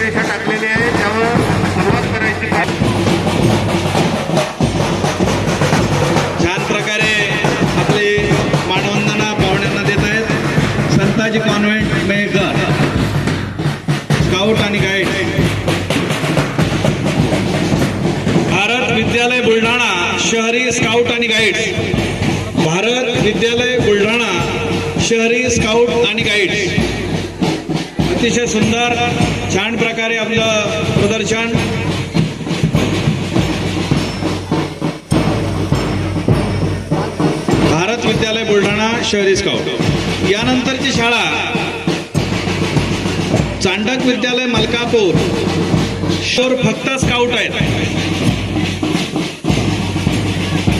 रेषा टाकलेली आहे त्यावर सुरुवात करायची. छान प्रकारे आपले मानवंदना पाहुण्यांना देत आहेत. संताजी कॉन्व्हेंट मेघर स्काउट आणि गाईड. भारत विद्यालय बुलढाणा शहरी स्काउट आणि गाईड. भारत विद्यालय बुलढाणा शहरी स्काउट आणि गाईड. अतिशय सुंदर छान प्रकारे आपलं प्रदर्शन. भारत विद्यालय बुलढाणा शहरी स्काउट. यानंतरची शाळा चांडक विद्यालय मलकापूर. शोर फक्त स्काउट आहेत.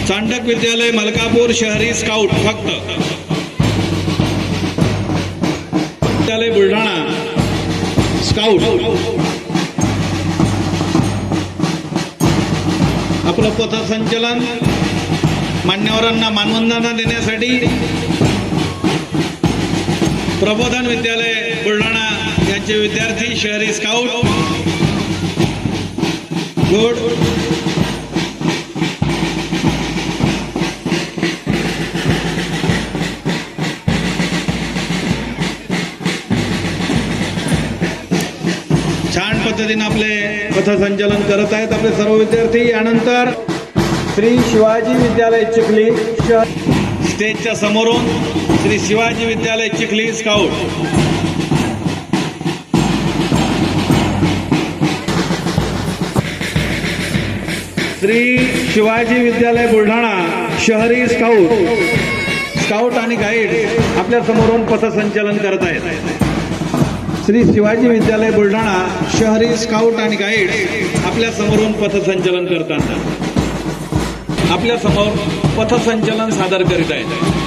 चांडक विद्यालय मलकापूर शहरी स्काउट फक्त. विद्यालय बुलढाणा स्काउट आपलं पथसंचलन मान्यवरांना मानवंदना देण्यासाठी प्रबोधन विद्यालय बुलढाणा यांचे विद्यार्थी शहरी स्काउट गुड पद्धतीने आपले पथसंचलन करत आहेत आपले सर्व विद्यार्थी. यानंतर श्री शिवाजी विद्यालय चिखली स्टेजच्या समोरून श्री शिवाजी विद्यालय चिखली स्काउट. श्री शिवाजी विद्यालय बुलढाणा शहरी स्काउट. स्काउट आणि गाईड आपल्या समोरून पथसंचलन करत आहेत. श्री शिवाजी विद्यालय बुलढाणा शहरी स्काउट आणि गाईड आपल्या समोरून पथसंचलन करताना. आपल्यासमोर पथसंचलन सादर करीत आहेत.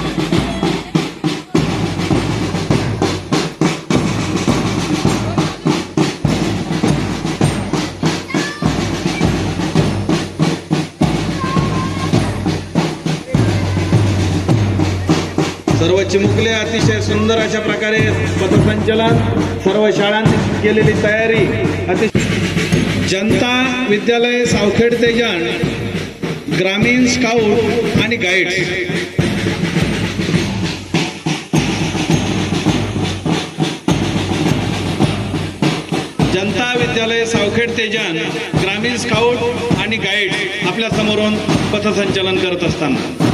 सर्व चिमुकले अतिशय सुंदर अशा प्रकारे पथसंचलन सर्व शाळांनी केलेली तयारी. अतिशय जनता विद्यालय सावखेड तेजान ग्रामीण स्काउट आणि गाईड जनता विद्यालय सावखेड तेजन ग्रामीण स्काउट आणि गाईड आपल्या समोरून पथसंचलन करत असताना.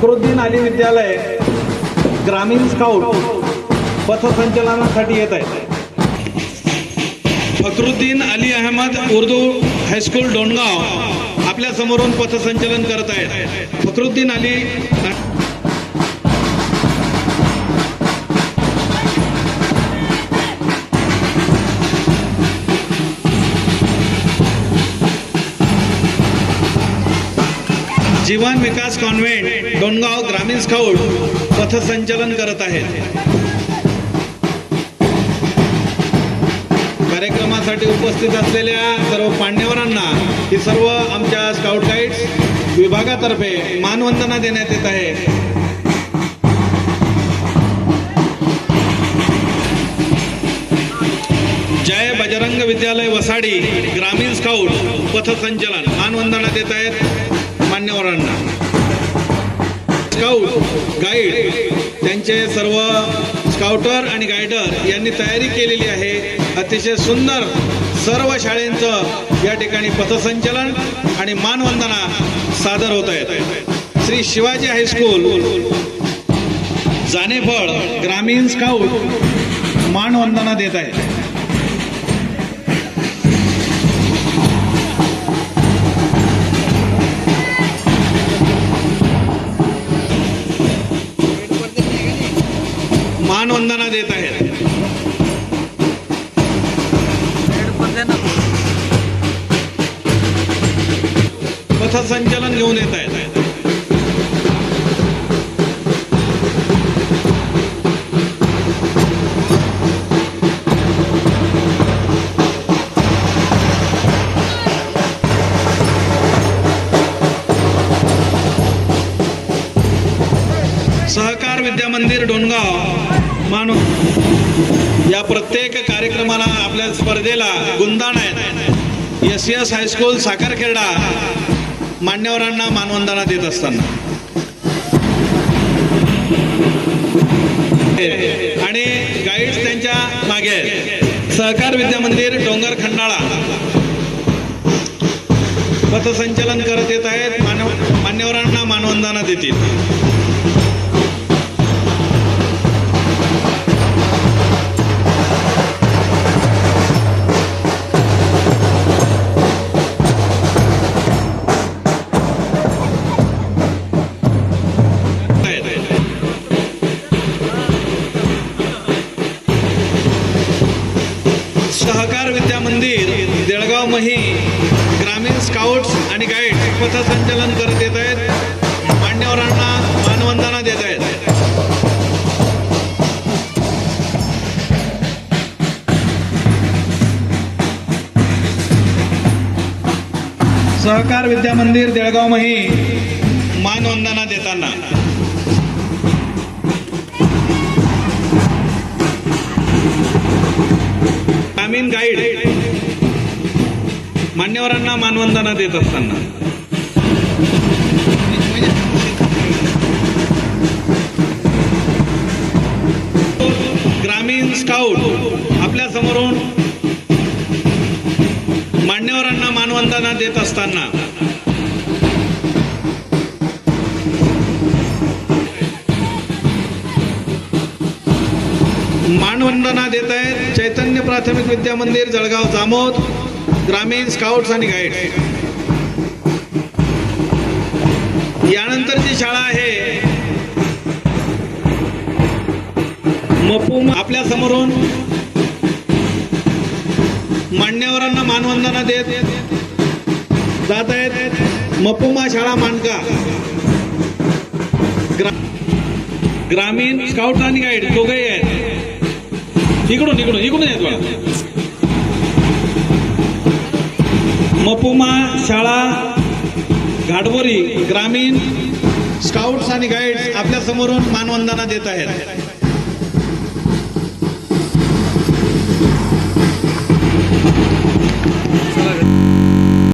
फकरुद्दीन अली विद्यालय ग्रामीण स्काउट पथसंचलनासाठी येत आहे. फखरुद्दीन अली अहमद उर्दू हायस्कूल डोणगाव आपल्या समोरून पथसंचलन करत आहेत. फखरुद्दीन अली जीवन विकास कॉन्व्हेंट डोणगाव ग्रामीण स्काउट पथसंचलन करत आहेत. कार्यक्रमासाठी उपस्थित असलेल्या सर्व पांडेवरांना ही सर्व आमच्या स्काउट गाईड्स विभागातर्फे मानवंदना देण्यात येत आहे. जय बजरंग विद्यालय वसाडी ग्रामीण स्काउट पथसंचलन मानवंदना देत आहेत. मान्यवरांना. स्काउट गाईड त्यांचे सर्व स्काउटर आणि गायडर यांनी तयारी केलेली आहे. अतिशय सुंदर सर्व शाळेंचं या ठिकाणी पथसंचलन आणि मानवंदना सादर होत आहेत. श्री शिवाजी हायस्कूल जानेफळ ग्रामीण स्काउट मानवंदना देत आहे मानवंदना देत आहेत. पथसंचलन घेऊन येत आहेत. विद्या मंदिर डोणगाव. मानू या प्रत्येक कार्यक्रमाला आपल्या स्पर्धेला गुंदाण आहेत. एस एस हायस्कूल साखरखेडा मान्यवरांना मानवंदना देत असताना. आणि गाईड्स त्यांच्या मागे आहेत. सहकार विद्या मंदिर डोंगर खंडाळा. पथसंचलन करत येत आहेत. मान्यवरांना मानवंदना देतील. ही ग्रामीण स्काउट्स आणि गाईड पथसंचलन करत येत आहेत. मान्यवरांना मानवंदना देत आहेत. सहकार विद्या मंदिर देळगाव मही मानवंदना देताना. ग्रामीण गाईड मान्यवरांना मानवंदना देत असताना. ग्रामीण स्काउट आपल्या समोरून मान्यवरांना मानवंदना देत असताना. मानवंदना देत आहेत चैतन्य प्राथमिक विद्या मंदिर जळगाव जामोद. ग्रामीण स्काउट्स आणि गाईड. यानंतरची शाळा आहे मपूम आपल्या समोरून मान्यवरांना मानवंदना देत जात आहेत. मपुमा शाळा मानका. ग्रा ग्रामीण स्काउट आणि गाईड दोघंही आहेत. इकडून इकडून इकडून येत बघा मपुमा शाळा घाटबोरी ग्रामीण स्काउट्स आणि गाईड्स आपल्या समोरून मानवंदना देत आहेत.